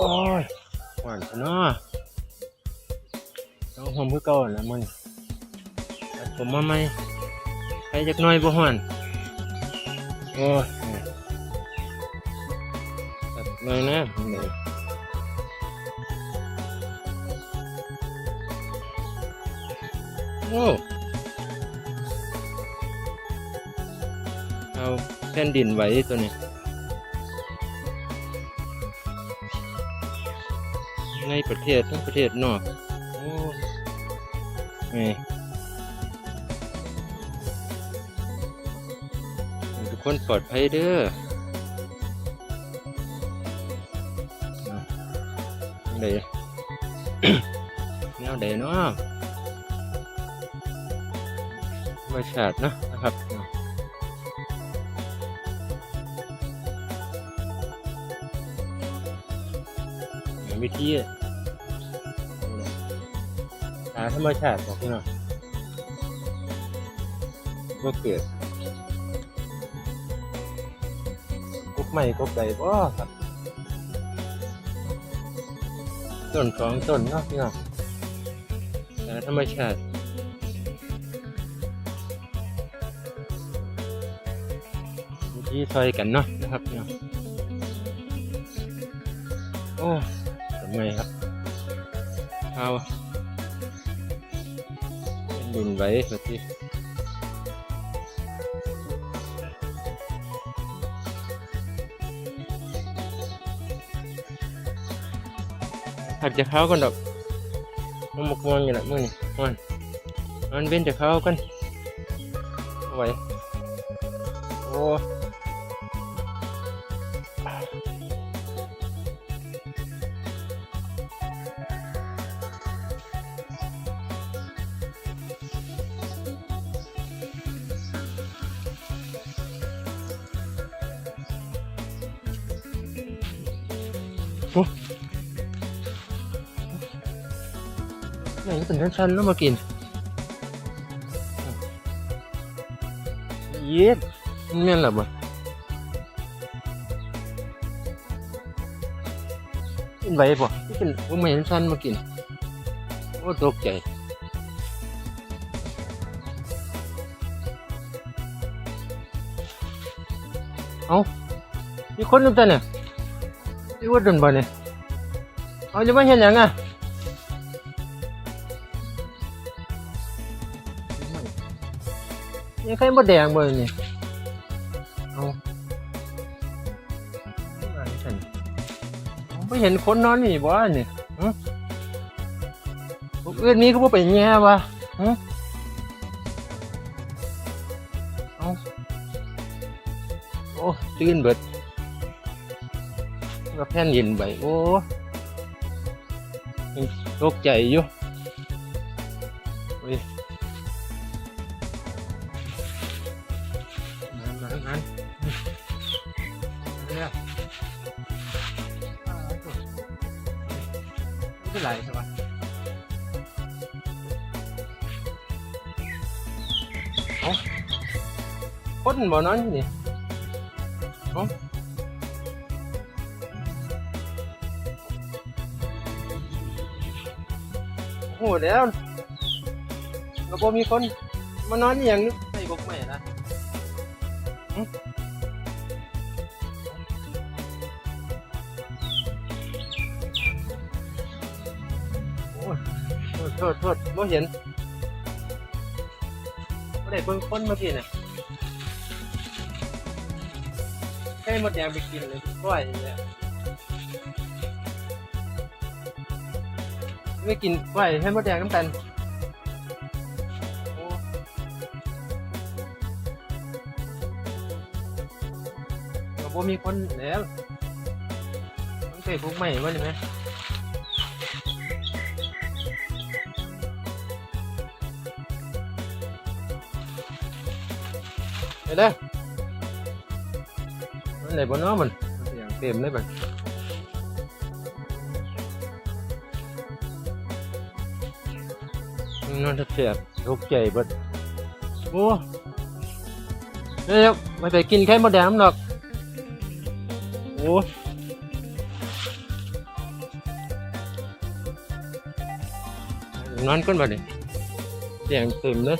โอ้ยหวานซะเนาะเอาหอมคือเก่าแล้วมันตัดผมมาไหมไปจักหน่อยบ่หวานโอ้ยตัดหน่อยนะโอ้เอาแผ่นดินไหว้ตัวนี้ ในประเทศทั้งประเทศนอกโอ้นี่ให้ทุกคนปลอดภัยเด้อเอาเดแนวเดเนาะธรรมชาติเนาะนะครับ วิธีหาธรรมชาติบอกพี่น้องว่าเกิดกุ๊กใหม่กุ๊กใดบ่ครับต้นสองต้นเนาะพี่น้องหาธรรมชาติวิธีซอยกันเนาะนะครับพี่น้องโอ้ ทำไมครับเอาเป็นดินไว้พอดีผัดจะเข้ากันดอกมันมกมวนอยู่แหละมื่อนี่มันมันเว้นจะเข้ากันเอาไว้โอ้ ปุ๊บอยนี่เป็นชั้นๆแล้วมากินเย็ดมันแม่นหรอบ่กินไหวบ่ที่เป็นผมไม่เห็นชั้นมากินโอ้ตกใจเอามีคนนึงแต่เนี่ย ที่ว่าโดนบ่เนี่ยเอาจะมาเห็นยังอะยังไข่มดแดงบ่นี่เอาไรฉันผมไม่เห็นคนนอนนี่บ่นี่ฮะพวกอื่นนี้เขาบ่ไปแง่วะฮะเอาโอ้ตื่นเบิด ก็แผ่นยินไปโอ้ยตกใจอยู่โอ้ยมันมันมันเนี่ยไม่เป็นไรใช่ปะเอาคนบ่นอนอยู่นี่เอา โอ้โหแล้วเราบ่มีคนมานอนอหย่างนึกใส่บกแม่นะโอ้ยโทษโทษโทษบ่เห็นบ่ได้เบิ่งคนเมื่อกี้น่ะแค่หมดแดงไปกินเลยก้อยเนี่ย ไม่กินก้อยให้มดแดงน้ำตาลโอ้ก็บ่มีคนแล้วมันเคยพวกใหม่วะนี่ไหมเดี๋ยวเด้อมันไหนบนน้อมันมันอย่างเต็มเลยมันน นอนเสียบทุกใจบัดโอ้เร็วไม่ไปกินแค่มดแดงหรอกโอ้นอนก้นบ่เนี่ยเสียงตื่มเลย